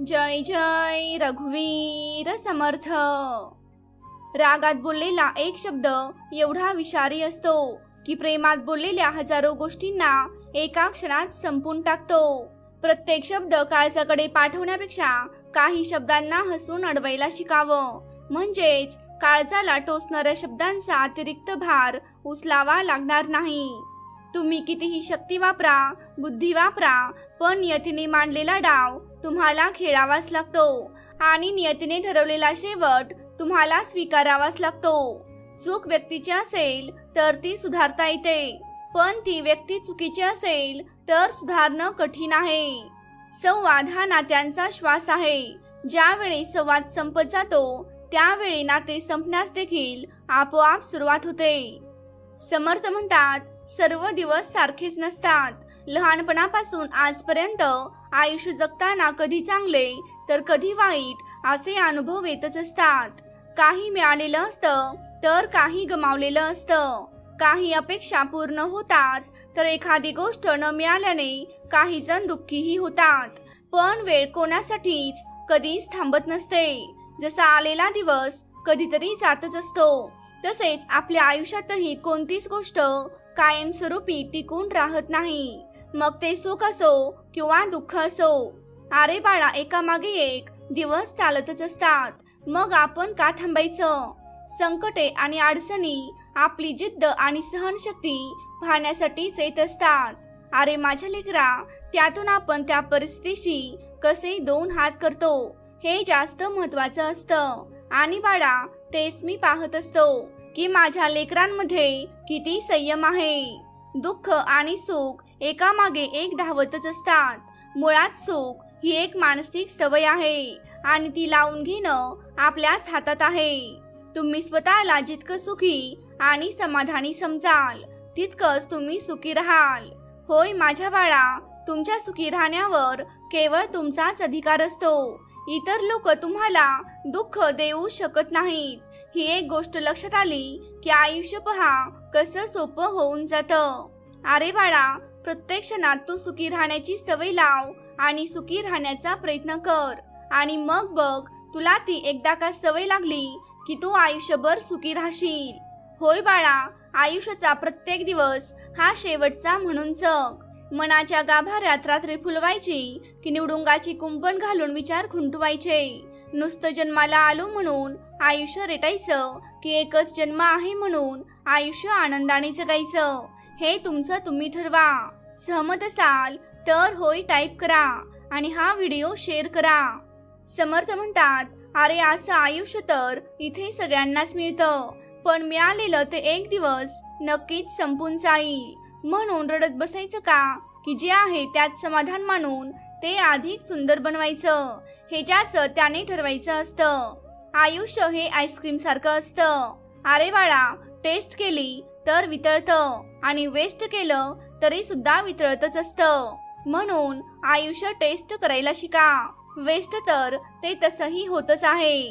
जय जय रघुवीर समर्थ. रागात बोललेला एक शब्द एवढा विषारी असतो की प्रेमात बोललेल्या हजारो गोष्टींना एका क्षणात संपून टाकतो. प्रत्येक शब्द काळजाकडे पाठवण्यापेक्षा काही शब्दांना हसून अडवायला शिकावं. म्हणजेच काळजाला टोचणाऱ्या शब्दांचा अतिरिक्त भार उचलावा लागणार नाही. तुम्ही कितीही शक्ती वापरा बुद्धी वापरा पण नियतीने मांडलेला डाव तुम्हाला खेळावाच लागतो आणि नियतीने ठरवलेला शेवट तुम्हाला स्वीकारावाच लागतो. चूक व्यक्तीची असेल तर ती सुधारता येते पण ती व्यक्ती चुकीची असेल तर सुधारणं कठीण आहे. संवाद हा नात्यांचा श्वास आहे. ज्यावेळी संवाद संपत जातो त्यावेळी नाते संपण्यास देखील आपोआप सुरुवात होते. समर्थ म्हणतात सर्व दिवस सारखेच नसतात. लहानपणापासून आजपर्यंत आयुष्य जगताना कधी चांगले तर कधी वाईट असे अनुभव येतच असतात. काही मिळालेलं असतं तर काही गमावलेलं असतं. काही अपेक्षा पूर्ण होतात तर एखादी गोष्ट न मिळाल्याने काही जण दुःखीही होतात. पण वेळ कोणासाठीच कधीच थांबत नसते. जसा आलेला दिवस कधीतरी जातच असतो. तसेच आपल्या आयुष्यातही कोणतीच गोष्ट कायमस्वरूपी टिकून राहत नाही. मग ते सुख असो किंवा दुःख असो अरे बाळा एकामागे एक दिवस चालतच असतात. मग आपण का थांबायचं? संकटे आणि अडचणी आपली जिद्द आणि सहनशक्ती पाहण्यासाठीच येत असतात. अरे माझ्या लेकरा त्यातून आपण त्या परिस्थितीशी कसे दोन हात करतो हे जास्त महत्वाचं असतं. आणि बाळा तेच मी पाहत असतो. की माझ्या लेकरांमध्ये किती संयम आहे. दुःख आणि सुख एकामागे एक धावतच असतात. मुळात सुख ही एक मानसिक सवय आहे आणि ती लावून घेणं आपल्याच हातात आहे. तुम्ही स्वतःला जितकं सुखी आणि समाधानी समजाल तितकंच तुम्ही सुखी राहाल. होय माझ्या बाळा तुमच्या सुखी राहण्यावर केवळ तुमचाच अधिकार असतो. इतर लोक तुम्हाला दुःख देऊ शकत नाहीत. ही एक गोष्ट लक्षात आली की आयुष्य पहा कसं सोपं होऊन जातं. अरे बाळा प्रत्येक क्षणात तू सुखी राहण्याची सवय लाव आणि सुखी राहण्याचा प्रयत्न कर. आणि मग बघ तुला ती एकदा का सवय लागली की तू आयुष्यभर सुखी राहशील. होय बाळा आयुष्याचा प्रत्येक दिवस हा शेवटचा म्हणून जग. मनाच्या गाभाऱ्यात रात्री फुलवायची की निवडुंगाची कुंपण घालून विचार खुंटवायचे. नुसतं जन्माला आलो म्हणून आयुष्य रेटायचं की एकच जन्म आहे म्हणून आयुष्य आनंदाने जगायचं. हे तुमचं तुम्ही ठरवा. सहमत असाल तर होय टाईप करा आणि हा व्हिडिओ शेअर करा. समर्थ म्हणतात अरे असं आयुष्य तर इथे सगळ्यांनाच मिळतं. पण मिळालेलं ते एक दिवस नक्कीच संपून जाईल. म्हणून रडत बसायचं का? की जे आहे त्यात समाधान मानून ते अधिक सुंदर बनवायचं. हे ज्याचं त्याने ठरवायचं असतं. आयुष्य हे आईस्क्रीम सारखं असतं. अरे बाळा टेस्ट केली तर वितळतं आणि वेस्ट केलं तरी सुद्धा वितळतच असतं. म्हणून आयुष्य टेस्ट करायला शिका. वेस्ट तर ते तसंही होतच आहे.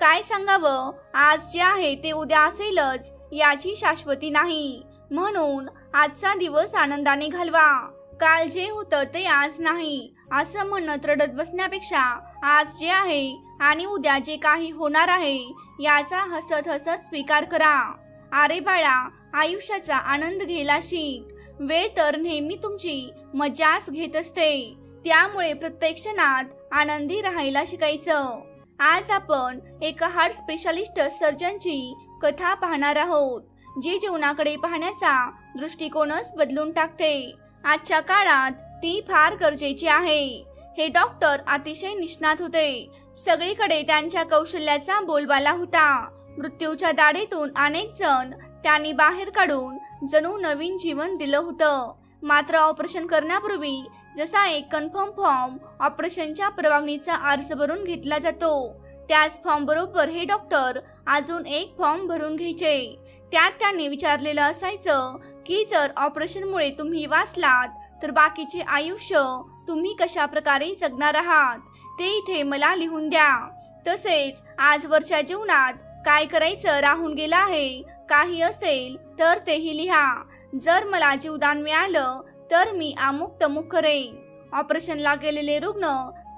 काय सांगावं? आज जे आहे ते उद्या असेलच याची शाश्वती नाही. म्हणून आजचा दिवस आनंदाने घालवा. काल जे होतं ते आज नाही. असं म्हणत रडत बसण्यापेक्षा आज जे आहे आणि उद्या जे काही होणार आहे याचा हसत हसत स्वीकार करा. अरे बाळा आयुष्याचा आनंद घ्यायला शिक. वेळ तर नेहमी तुमची मजाच घेत असते. त्यामुळे प्रत्येक क्षणात आनंदी राहायला शिकायचं. आज आपण एका हार्ट स्पेशालिस्ट सर्जनची कथा पाहणार आहोत. जी जीवनाकडे पाहण्याचा दृष्टिकोनच बदलून टाकते. आजच्या काळात ती फार गरजेची आहे. हे डॉक्टर अतिशय निष्णात होते. सगळीकडे त्यांच्या कौशल्याचा बोलबाला होता. मृत्यूच्या दाढेतून अनेक जण त्यांनी बाहेर काढून जणू नवीन जीवन दिलं होतं. मात्र ऑपरेशन करण्यापूर्वी जसा एक कन्फर्म फॉर्म ऑपरेशनच्या परवानगीचा अर्ज भरून घेतला जातो त्याच फॉर्म बरोबर हे डॉक्टर अजून एक फॉर्म भरून घ्यायचे. त्यात त्यांनी विचारलेलं असायचं की जर ऑपरेशनमुळे तुम्ही वाचलात तर बाकीचे आयुष्य तुम्ही कशा प्रकारे जगणार आहात ते इथे मला लिहून द्या. तसेच आजवरच्या जीवनात काय करायचं राहून गेलं आहे काही असेल तर तेही लिहा. जर मला जीवदान मिळालं तर मी अमुक तमुक करेन ऑपरेशनला गेलेले रुग्ण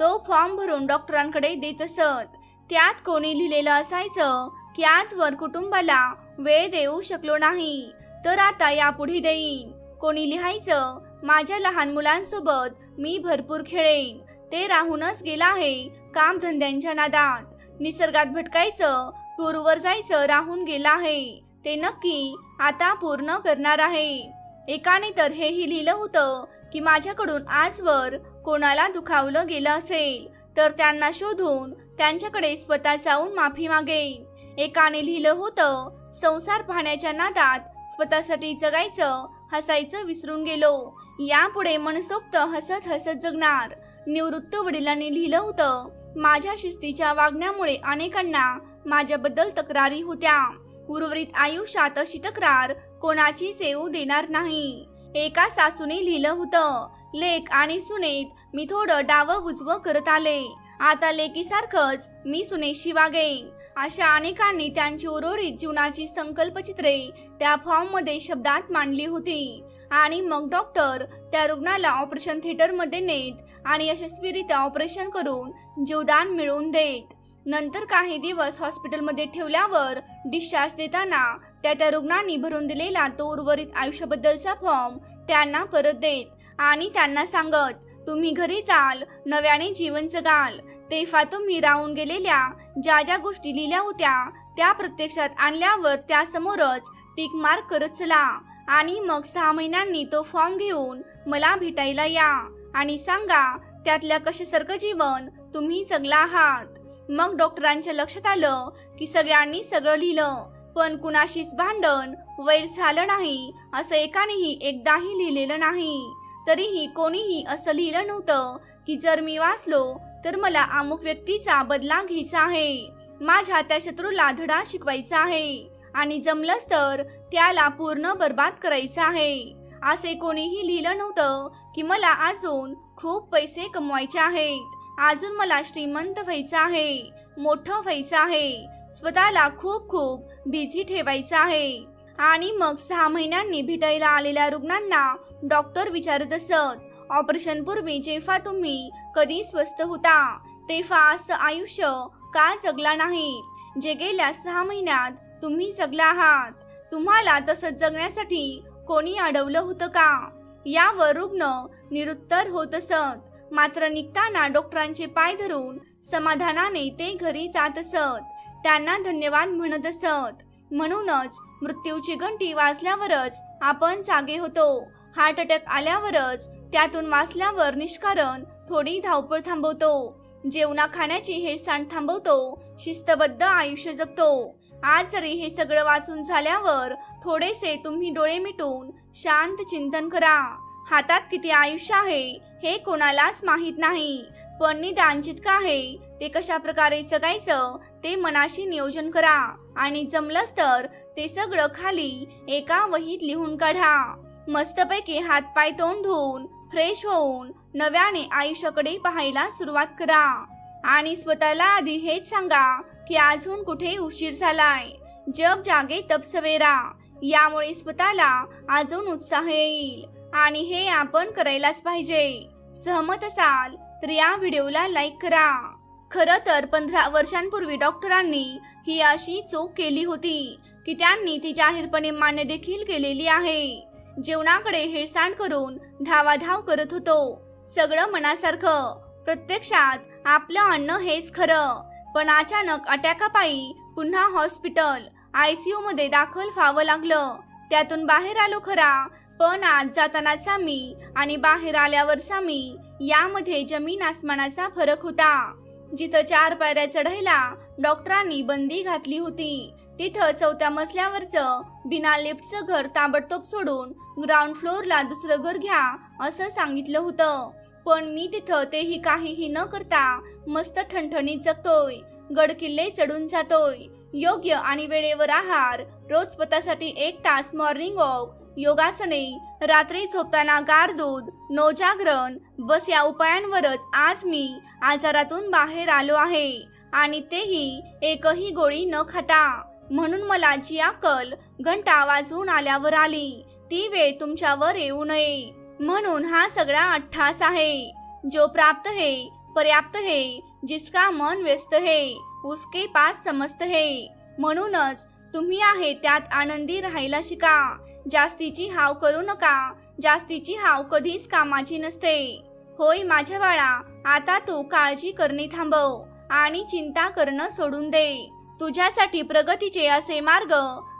तो फॉर्म भरून डॉक्टरांकडे देत असत. त्यात कोणी लिहिलेलं असायचं की आजवर कुटुंबाला वेळ देऊ शकलो नाही तर आता यापुढे देईन. कोणी लिहायचं माझ्या लहान मुलांसोबत मी भरपूर खेळेन. ते राहूनच गेला आहे कामधंद्यांच्या नादात. निसर्गात भटकायचं टूरवर जायचं राहून गेला आहे. ते नक्की आता पूर्ण करणार आहे. एकाने तर हेही लिहिलं होतं की माझ्याकडून आजवर कोणाला दुखावलं गेलं असेल तर त्यांना शोधून त्यांच्याकडे स्वतः जाऊन माफी मागेन. एकाने लिहिलं होतं संसार पाहण्याच्या नादात स्वतःसाठी जगायचं हसायचं विसरून गेलो. यापुढे मनसोक्त हसत हसत जगणार. निवृत्त वडिलांनी लिहिलं होतं माझ्या शिस्तीच्या वागण्यामुळे अनेकांना माझ्याबद्दल तक्रारी होत्या. उर्वरित आयुष्यात अशी तक्रार कोणाचीच येऊ देणार नाही. एका सासूने लिहिलं होतं लेख आणि सुनेत मी थोडं डावं उजवं करत आले. आता लेकीसारखंच मी सुनेशी वागेन. अशा अनेकांनी त्यांची उर्वरित जीवनाची संकल्पचित्रे त्या फॉर्ममध्ये शब्दात मांडली होती. आणि मग डॉक्टर त्या रुग्णाला ऑपरेशन थिएटरमध्ये नेत आणि यशस्वीरित्या ऑपरेशन करून जीवदान मिळवून देत. नंतर काही दिवस हॉस्पिटलमध्ये ठेवल्यावर डिस्चार्ज देताना त्या त्या रुग्णांनी भरून दिलेला तो उर्वरित आयुष्याबद्दलचा फॉर्म त्यांना परत देत आणि त्यांना सांगत तुम्ही घरी जाल नव्याने जीवन जगाल तेव्हा तुम्ही राहून गेलेल्या ज्या ज्या गोष्टी लिहिल्या होत्या त्या प्रत्यक्षात आणल्यावर त्यासमोरच टिक मार्क करत चला आणि मग सहा महिन्यांनी तो फॉर्म घेऊन मला भेटायला या आणि सांगा त्यातल्या कशासारखं जीवन तुम्ही जगला आहात. मग डॉक्टरांच्या लक्षात आलं की सगळ्यांनी सगळं लिहिलं. पण कुणाशीच भांडण वैर झालं नाही असं एकानेही एकदाही लिहिलेलं नाही. तरीही कोणीही असं लिहिलं नव्हतं की जर मी वाचलो तर मला अमुक व्यक्तीचा बदला घ्यायचा आहे. माझ्या त्या शत्रूला धडा शिकवायचा आहे आणि जमलंच तर त्याला पूर्ण बर्बाद करायचं आहे. असे कोणीही लिहिलं नव्हतं की मला अजून खूप पैसे कमवायचे आहेत. अजून मला श्रीमंत व्हायचं आहे मोठं व्हायचं आहे. स्वतःला खूप खूप बिझी ठेवायचं आहे. आणि मग सहा महिन्यांनी भेटायला आलेल्या रुग्णांना डॉक्टर विचारत असत ऑपरेशन पूर्वी जेव्हा तुम्ही कधी स्वस्थ होता तेव्हा असं आयुष्य का जगला नाही? जे गेल्या सहा महिन्यात तुम्ही जगला आहात तुम्हाला तसं जगण्यासाठी कोणी अडवलं होतं का? यावर रुग्ण निरुत्तर होत असत. मात्र निघताना डॉक्टरांचे पाय धरून समाधानाने ते घरी जात असत. त्यांना धन्यवाद म्हणत असत. म्हणूनच मृत्यूची घंटी वाजल्यावरच आपण जागे होतो. हार्ट अटॅक आल्यावरच त्यातून वाचल्यावर निष्कारण थोडी धावपळ थांबवतो. जेवणा खाण्याची हेळसांड थांबवतो. शिस्तबद्ध आयुष्य जगतो. आज जरी हे सगळं वाचून झाल्यावर थोडेसे तुम्ही डोळे मिटून शांत चिंतन करा. हातात किती आयुष्य आहे हे कोणालाच माहीत नाही. पण निदान जितकं आहे ते कशा प्रकारे जगायचं ते मनाशी नियोजन करा. आणि जमलंच तर ते सगळं खाली एका वहीत लिहून काढा. मस्तपैकी हातपाय तोंड धुवून फ्रेश होऊन नव्याने आयुष्याकडे पाहायला सुरुवात करा. आणि स्वतःला आधी हेच सांगा की अजून कुठे उशीर झालाय? जग जागे तप सवेरा यामुळे स्वतःला अजून उत्साह येईल. आणि हे आपण करायलाच पाहिजे. सहमत असाल तर या व्हिडिओला लाईक करा. खरं तर पंधरा वर्षांपूर्वी डॉक्टरांनी ही अशी चूक केली होती की त्यांनी ती जाहीरपणे मान्य देखील केलेली आहे. जेवणाकडे हेळसांड करून धावाधाव करत होतो. सगळं मनासारखं. प्रत्यक्षात आपलं अन्न हेच खरं. पण अचानक अटॅकापायी पुन्हा हॉस्पिटल आयसीयू मध्ये दाखल व्हावं लागलं. त्यातून बाहेर आलो खरा. पण आज जातानाचा मी आणि बाहेर आल्यावरचा मी यामध्ये जमीन आसमानाचा फरक होता. जिथं चार पायऱ्या चढायला डॉक्टरांनी बंदी घातली होती तिथं चौथ्या मजल्यावरचं बिना लिफ्टचं घर ताबडतोब सोडून ग्राउंड फ्लोअरला दुसरं घर घ्या असं सांगितलं होतं. पण मी तिथं तेही काहीही न करता मस्त ठणठणीत जगतोय गडकिल्ले चढून जातोय. योग्य आणि वेळेवर आहार रोज स्वतःसाठी एक तास मॉर्निंग वॉक योगासने रात्री झोपताना गार दूध नोजागरण बस या उपायांवरच आज मी आजारातून बाहेर आलो आहे. आणि तेही एकही गोळी न खाता. म्हणून मला जी अक्कल घंटा वाजवून आल्यावर आली. ती वेळ तुमच्यावर येऊ नये. म्हणून हा सगळा अठ्ठास आहे. जो प्राप्त है पर्याप्त है जिसका मन व्यस्त है उसके पास समस्त है. म्हणूनच तुम्ही आहे त्यात आनंदी राहायला शिका. जास्तीची हाव करू नका. जास्तीची हाव कधीच कामाची नसते. होय माझ्या बाळा आता तू काळजी करणे थांबव आणि चिंता करणं सोडून दे. तुझ्यासाठी प्रगतीचे असे मार्ग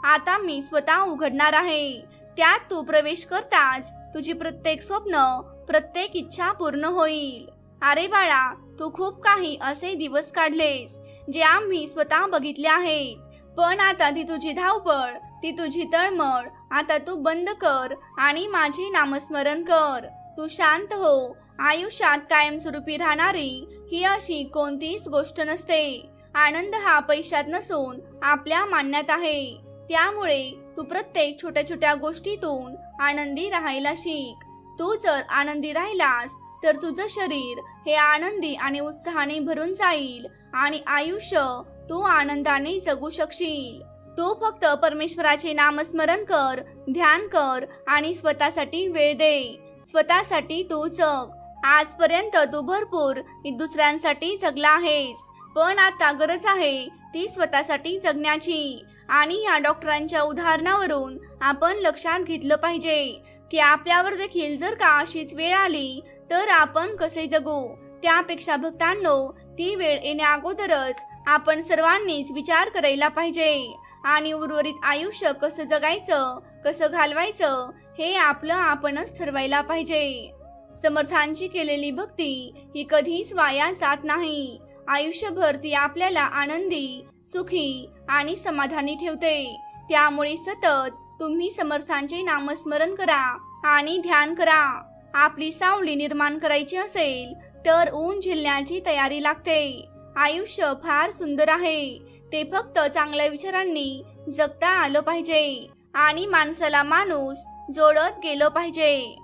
आता मी स्वतः उघडणार आहे. त्यात तू प्रवेश करताच तुझी प्रत्येक स्वप्न प्रत्येक इच्छा पूर्ण होईल. अरे बाळा तू खूप काही असे दिवस काढलेस जे आम्ही स्वतः बघितले आहेत. पण आता ती तुझी धावपळ ती तुझी तळमळ आता तू बंद कर आणि माझे नामस्मरण कर. तू शांत हो. आयुष्यात कायमस्वरूपी राहणारी ही अशी कोणतीच गोष्ट नसते. आनंद हा पैशात नसून आपल्या मानण्यात आहे. त्यामुळे तू प्रत्येक छोट्या छोट्या गोष्टीतून आनंदी राहायला शिक. तू जर आनंदी राहिलास तर तुझं शरीर हे आनंदी आणि उत्साहाने भरून जाईल आणि आयुष्य तू आनंदाने जगू शकशील. तू फक्त परमेश्वराचे नामस्मरण कर ध्यान कर आणि स्वतःसाठी वेळ दे. स्वतःसाठी तू जग. आजपर्यंत तू भरपूर दुसऱ्यांसाठी जगला आहेस पण आता गरज आहे ती स्वतःसाठी जगण्याची. आणि या डॉक्टरांच्या उदाहरणावरून आपण लक्षात घेतलं पाहिजे की आपल्यावर देखील जर का अशीच वेळ आली तर आपण कसे जगू? त्यापेक्षा भक्तांनो ती वेळ येण्या अगोदरच आपण सर्वांनीच विचार करायला पाहिजे. आणि उर्वरित आयुष्य कसं जगायचं कसं घालवायचं हे आपलं आपणच ठरवायला पाहिजे. समर्थांची केलेली भक्ती ही कधीच वाया जात नाही. आयुष्यभर ती आपल्याला आनंदी सुखी आणि समाधानी ठेवते. त्यामुळे सतत तुम्ही समर्थांचे नामस्मरण करा आणि ध्यान करा. आपली सावली निर्माण करायची असेल तर ऊन झेलण्याची तयारी लागते. आयुष्य फार सुंदर आहे. ते फक्त चांगल्या विचारांनी जगता आलं पाहिजे आणि माणसाला माणूस जोडत गेलो पाहिजे.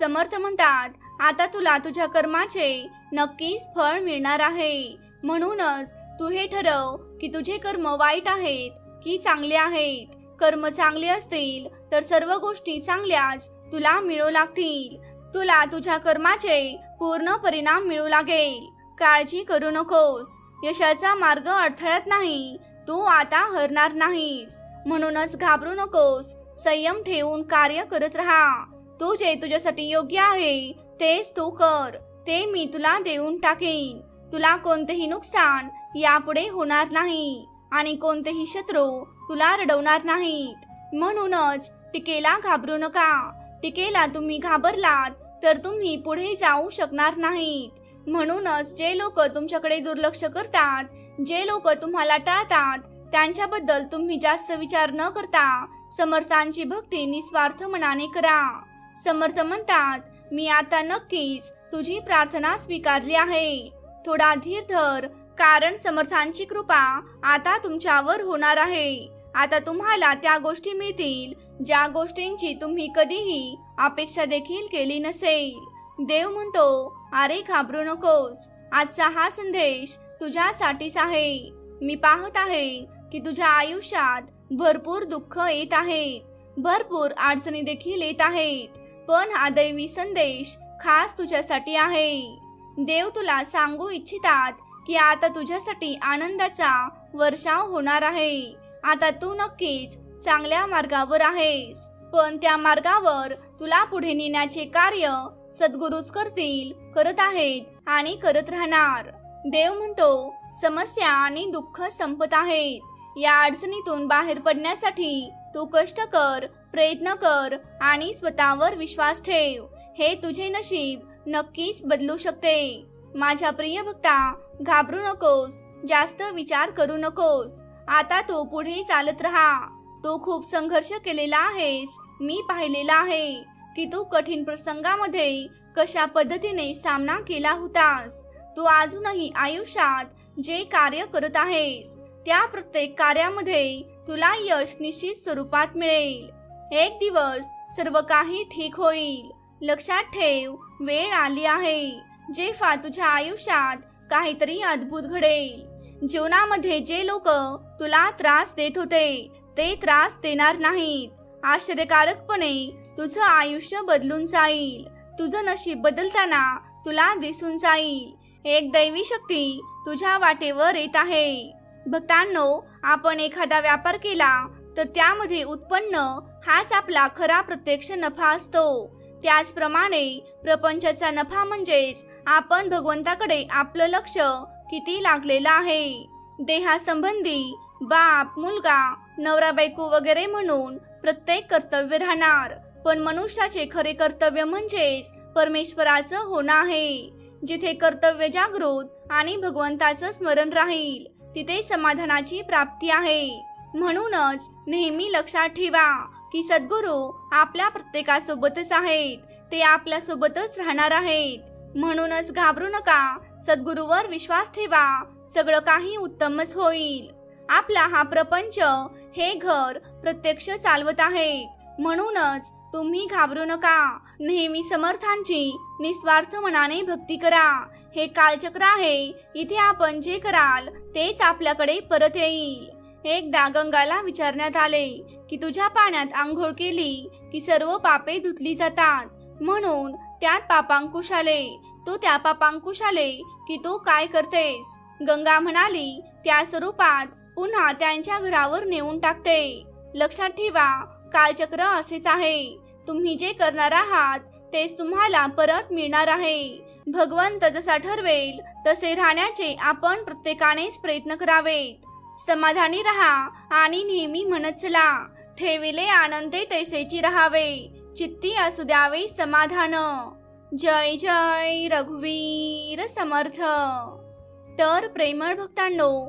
समर्थ म्हणतात आता तुला तुझ्या कर्माचे नक्कीच फळ मिळणार आहे. म्हणूनच तू हे ठरव की तुझे कर्म वाईट आहेत की चांगले आहेत. कर्म चांगले असतील तर सर्व गोष्टी चांगल्याच तुला मिळू लागतील. तुला तुझ्या कर्माचे पूर्ण परिणाम मिळू लागेल. काळजी करू नकोस. यशाचा मार्ग अडथळ्यात नाही. तू आता हरणार नाहीस. म्हणूनच घाबरू नकोस. संयम ठेवून कार्य करत राहा. तू जे तुझ्यासाठी योग्य आहे तेच तू कर. ते मी तुला देऊन टाकेन. तुला कोणतेही नुकसान यापुढे होणार नाही. आणि कोणतेही शत्रू तुला रडवणार नाहीत. म्हणूनच टिकेला घाबरू नका. टिकेला तुम्ही घाबरलात तर तुम्ही पुढे जाऊ शकणार नाहीत. म्हणूनच जे लोक तुमच्याकडे दुर्लक्ष करतात जे लोक तुम्हाला टाळतात त्यांच्याबद्दल तुम्ही जास्त विचार न करता समर्थांची भक्ती निस्वार्थ मनाने करा. समर्थ म्हणतात मी आता नक्कीच तुझी प्रार्थना स्वीकारली आहे. थोडा धीर धर कारण समर्थांची कृपा आता तुमच्यावर होणार आहे. आता तुम्हाला त्या गोष्टी मिळतील ज्या गोष्टींची तुम्ही कधीही अपेक्षा देखील केली नसेल. देव म्हणतो अरे घाबरू नकोस. आजचा हा संदेश तुझ्यासाठीच आहे. मी पाहत आहे की तुझ्या आयुष्यात भरपूर दुःख येत आहेत. भरपूर अडचणी देखील येत आहेत. पण हा दैवी संदेश खास तुझ्यासाठी आहे. देव तुला सांगू इच्छितात की आता तुझ्यासाठी आनंदाचा वर्षाव होणार आहे. आता तू नक्कीच चांगल्या मार्गावर आहेस. पण त्या मार्गावर तुला पुढे नेण्याचे कार्य सद्गुरूच करतील करत आहेत आणि करत राहणार. देव म्हणतो समस्या आणि दुःख संपत आहेत. या अडचणीतून बाहेर पडण्यासाठी तू कष्ट कर प्रयत्न कर आणि स्वतःवर विश्वास ठेव. हे तुझे नशीब नक्कीच बदलू शकते. माझ्या प्रिय भक्ता घाबरू नकोस जास्त विचार करू नकोस. आता तू पुढे चालत राहा. तू खूप संघर्ष केलेला आहेस. मी पाहिलेला आहे की तू कठीण प्रसंगामध्ये कशा पद्धतीने सामना केला होतास. तू अजूनही आयुष्यात जे कार्य करत आहेस त्या प्रत्येक कार्यामध्ये तुला यश निश्चित स्वरूपात मिळेल. एक दिवस सर्व काही ठीक होईल. लक्षात ठेव वेळ आली आहे जेव्हा तुझ्या आयुष्यात काहीतरी अद्भुत घडेल. जीवनामध्ये जे लोक तुला त्रास देत होते ते त्रास देणार नाहीत. आश्चर्यकारकपणे तुझं आयुष्य बदलून जाईल. तुझं नशीब बदलताना तुला दिसून जाईल. एक दैवी शक्ती तुझ्या वाटेवर येत आहे. भक्तांनो आपण एखादा व्यापार केला तर त्यामध्ये उत्पन्न हाच आपला खरा प्रत्यक्ष नफा असतो. त्याचप्रमाणे प्रपंचाचा नफा म्हणजेच आपण भगवंताकडे आपलं लक्ष किती लागलेलं आहे. देहासंबंधी बाप मुलगा नवरा बायको वगैरे म्हणून प्रत्येक कर्तव्य राहणार. पण मनुष्याचे खरे कर्तव्य म्हणजेच परमेश्वराचं होणं आहे. जिथे कर्तव्य जागृत आणि भगवंताचं स्मरण राहील तिथे समाधानाची प्राप्ती आहे. म्हणूनच नेहमी लक्षात ठेवा की सद्गुरू आपल्या प्रत्येकासोबतच आहेत. ते आपल्या सोबतच राहणार आहेत. म्हणूनच घाबरू नका. सद्गुरूवर विश्वास ठेवा. सगळं काही उत्तमच होईल. आपला हा प्रपंच हे घर प्रत्यक्ष चालवत आहेत. म्हणूनच तुम्ही घाबरू नका. नेहमी समर्थांची निस्वार्थ मनाने भक्ती करा. हे कालचक्र आहे. इथे आपण जे कराल तेच आपल्याकडे परत येईल. एकदा गंगाला विचारण्यात आले की तुझ्या पाण्यात आंघोळ केली की सर्व पापे धुतली जातात. म्हणून त्यात पापांकुश आले. तो त्या पापांकुश आले की तू काय करतेस? गंगा म्हणाली त्या स्वरूपात पुन्हा त्यांच्या घरावर नेऊन टाकते. लक्षात ठेवा कालचक्र असेच आहे. तुम्ही जे करणार आहात तेच तुम्हाला परत मिळणार आहे. भगवंत जसा ठरवेल तसे राहण्याचे आपण प्रत्येकानेच प्रयत्न करावेत. समाधानी रहा आणि नेहमी म्हणत चला ठेविले आनंदे तैसेची राहावे. चित्ती असू द्यावे समाधान. जय जय रघुवीर समर्थ. तर प्रेमळ भक्तांनो